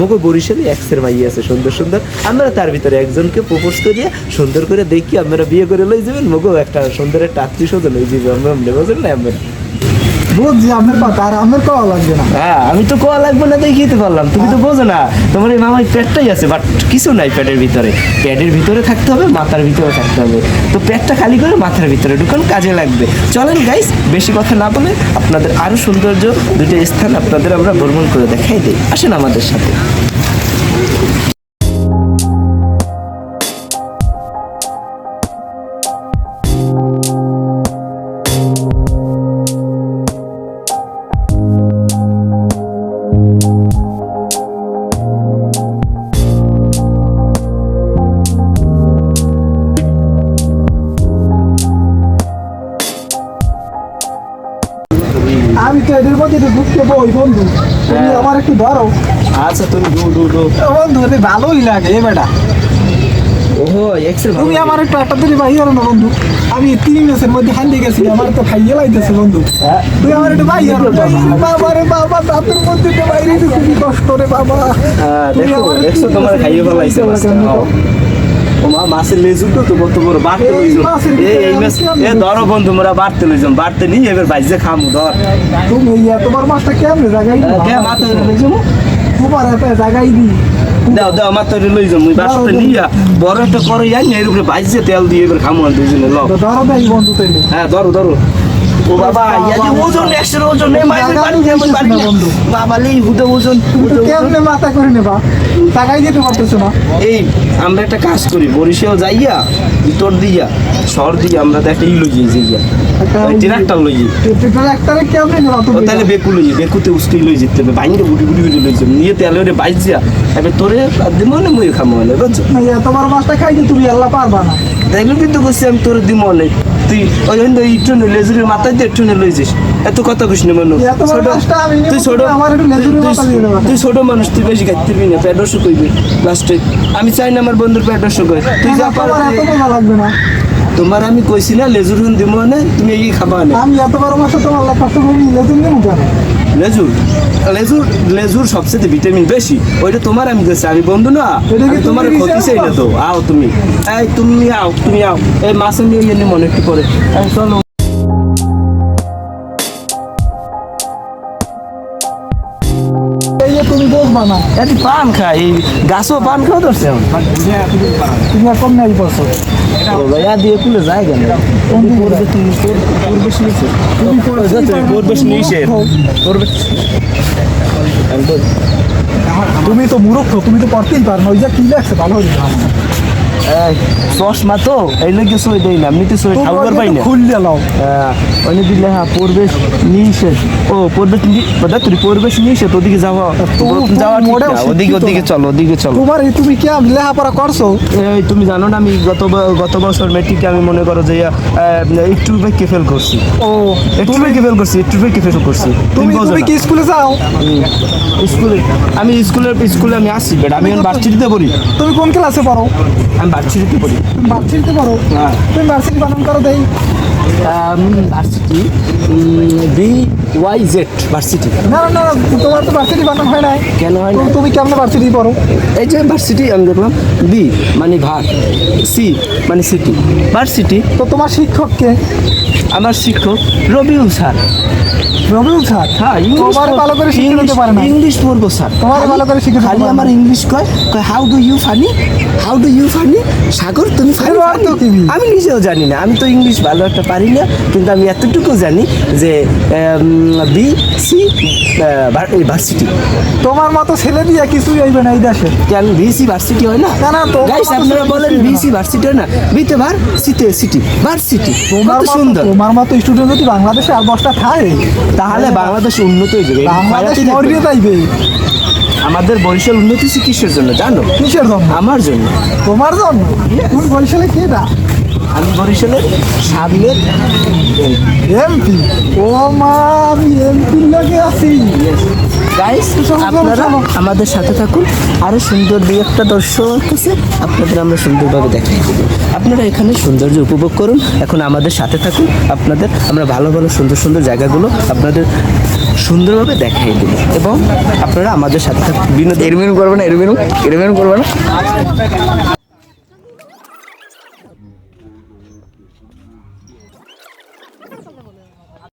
মোগো বরিশালে এক্সের মাই আছে, সুন্দর সুন্দর। আমরা তার ভিতরে একজনকে প্রপোজ করিয়া সুন্দর করে দেখি আমরা বিয়ে করে লই যাবেন মোগো একটা সুন্দর একটা আত্মীয় স্বজন লই যাবে আমরা বুঝলেন না, আমরা বুঝছি কথা আর আমার কওয়া লাগবে না? হ্যাঁ আমি তো কোয়া লাগবে না দেখিয়ে তো পারলাম। তুমি তো বোঝো না তোমার এই মামাই পেটটাই আছে বাট কিছু নাই পেটের ভিতরে। পেটের ভিতরে থাকতে হবে মাথার ভিতরে থাকতে হবে। তো পেটটা খালি করে মাথার ভিতরে ঢুকান কাজে লাগবে। চলেন গাইস বেশি কথা না বলে আপনাদের আরও সৌন্দর্য দুটো স্থান আপনাদের আমরা ভ্রমণ করে দেখাই দিই। আসেন আমাদের সাথে। আমি তো এদের মধ্যে একটু ঢুকতে বই বন্ধু। তুমি হ্যাঁ। আমার একটু ধরো। আচ্ছা তুমি দু দু দু বন্ধু এতে ভালোই লাগে এ বেটা। ওহো এক্সেল তুমি আমার একটু একটা দিলে বাইরে না বন্ধু। আমি তিন মাসের মধ্যে হান্দি গেছি আমার তো খাইয়ে লাইতেছে বন্ধু। হ্যাঁ। তুই আমার একটু বাইরে বাবা রে বাবা দাঁতের মধ্যে তো বাইরে খুবই কষ্ট রে বাবা। হ্যাঁ দেখো একটু তোমার খাইয়ে ফেলাইছে কেমন মাছটা কেমন ও মা মাছের লেজু তো বাড়তে লইছো এই মাছ এ ধরো বন্ধু মোরা বাড়তে লইছো বাড়তে নি এবার বাইজে খামু ধর। তুমি ইয়া তোমার মাছটা কেমনে জায়গায় কে মাথা লইছো তোমার জায়গায় দি দাও দাও বাসতে নিয়া বড় একটা করে যাই এর উপরে বাইজে তেল দিয়ে এবার খামু আর লও তো ধরো দেই বন্ধু হ্যাঁ ধরো ধরো। ও বাবা ওজন একশো ওজন নেই বন্ধু। বাবা লি হুদে ওজন। কেমনে মাথা করে নেবা টাকাই দিতে পারতেছো না এই আমরা একটা কাজ করি বরিশাল যাইয়া ভিতর দিয়া দিয়ে আমরা তো একটা ই লই যাই একটা ওই ট্রাক্টর লই যাই। পেট্রোল একটারে কেমনে ও তাহলে বেকু লই যাই বেকুতে উস্কি লই যেতে হবে বাইরে গুটি গুটি গুটি লই যাই। নিয়ে তেলে ওরে বাইজ যা। এবার তোরে দিব না মুই খামো না বুঝছ তোমার মাছটা খাইতে তুমি আল্লাহ পারবা না। তাইলে কিন্তু কইছি আমি তোরে দিব না তুই ওই জন্য একটু লেজুরের মাথায় দিয়ে একটু লই যাস। এত কথা কইস না মনে নেব, তুই ছোট আমার তুই- ছোট মানুষ তুই বেশি খাইতে পারবি না পেট অসুখ হইবে। লাস্টে আমি চাই না আমার বন্ধুর অসুখ হয়। তুই যা পারবি। লাগবে না। তোমার আমি কইছি না লেজুর হুন দিব না তুমি এই খাবা না। আমি এত বড় মাসে তোমার কষ্ট করে তুমি নেব কেন? লেজুর লেজুর লেজুর সবচেয়ে ভিটামিন বেশি। ওইটা তোমার আমি দিচ্ছি আমি বন্ধু না তোমার ক্ষতি চাই না তো। আও তুমি এই তুমি আও তুমি আও। এই মাছ নিয়ে এনে মনে একটু করে চলো। এটি পান খায় এই গাছও পান খাওয়া ধরছে এখন। নেই বসো ও ভাইয়া দিয়ে কুলে যায় কেন? পরিবেশ তুমি তো মূরক্ষ? তো মূর্খ তুমি তো পড়তেই পারো ওই যে কি লাগছে ভালো হয়ে যাবে এই, চশমা তো এই লোকে সই দেই না এমনিতে সই খাবার পাই না। খুললে লাও অনেক দিলে হ্যাঁ পরিবেশ নিষেধ ও পরিবেশ দাদা তুই পরিবেশ নিষেধ ওদিকে যাওয়া। তো- যাওয়া না, ওদিকে ওদিকে চলো ওদিকে চলো। তোমার তুমি কি লেখাপড়া করছ? এই তুমি জানো না আমি গত গত বছর মেট্রিকে আমি মনে করো যে একটু বেঁকে ফেল করছি। ও একটু বেঁকে ফেল করছি একটু বেঁকে ফেল করছি। তুমি তুমি কি স্কুলে যাও? স্কুলে আমি স্কুলের স্কুলে আমি আসছি বেটা আমি এখন ভার্সিটিতে পড়ি। তুমি কোন ক্লাসে পড়ো? আমি ভার্সিটিতে পড়ি। তুমি ভার্সিটিতে পড়ো? হ্যাঁ। তুমি ভার্সিটি বানান করো দেই। Varsity B Y Z varsity. না না না তোমার তো ভার্সিটি বানান হয় নাই। কেন হয় না তুমি কেমনে ভার্সিটি পড়ো? এই যে ভার্সিটি আমি দেখলাম বি মানে ভার সি মানে সিটি। ভার্সিটি? তো তোমার শিক্ষককে আমার শিক্ষক রবিউল স্যার। রবিউল স্যার হ্যাঁ ইংলিশ তোমার ভালো করে পারে না। ইংলিশ পড়ব স্যার তোমার ভালো করে খালি আমার ইংলিশ কয়? কয় how do you funny how do you funny Sagar তুমি ফানি? আমি নিজেও জানি না। আমি তো ইংলিশ ভালো একটা পারি না কিন্তু আমি এতটুকু জানি যে বি সি ভার্সিটি তোমার মতো ছেলে দিয়ে কিছুই হইবে না এই দেশে। কেন বিসি ভার্সিটি হয় না? না, না, তোমার গাইস আপনারা বলেন। বিসি ভার্সিটি হয় না। বিতে ভার সিতে সিটি ভার্সিটি তোমার সুন্দর। তোমার মতো স্টুডেন্ট যদি বাংলাদেশে আর দশটা খায় তাহলে বাংলাদেশ উন্নত হয়ে যাবে। আমাদের বরিশাল উন্নতি হচ্ছে কিসের জন্য জানো? কিসের জন্য? আমার জন্য। তোমার জন্য? কোন বরিশালে কে দা আমি বরিশালের সামনের এমপি? ও মা আমি এমপির লাগে আছি। গাইস আপনারা আমাদের সাথে থাকুন। আরও সুন্দর দুই একটা দর্শক আছে। আপনাদের আমরা সুন্দরভাবে দেখাই। দেবো আপনারা এখানে সৌন্দর্য উপভোগ করুন। এখন আমাদের সাথে থাকুন। আপনাদের আমরা ভালো ভালো সুন্দর সুন্দর জায়গাগুলো আপনাদের সুন্দরভাবে দেখাই দিল এবং আপনারা আমাদের সাথে থাকুন। বিনোদন এরমেন করবে না এরমেন এরমেন করবে না।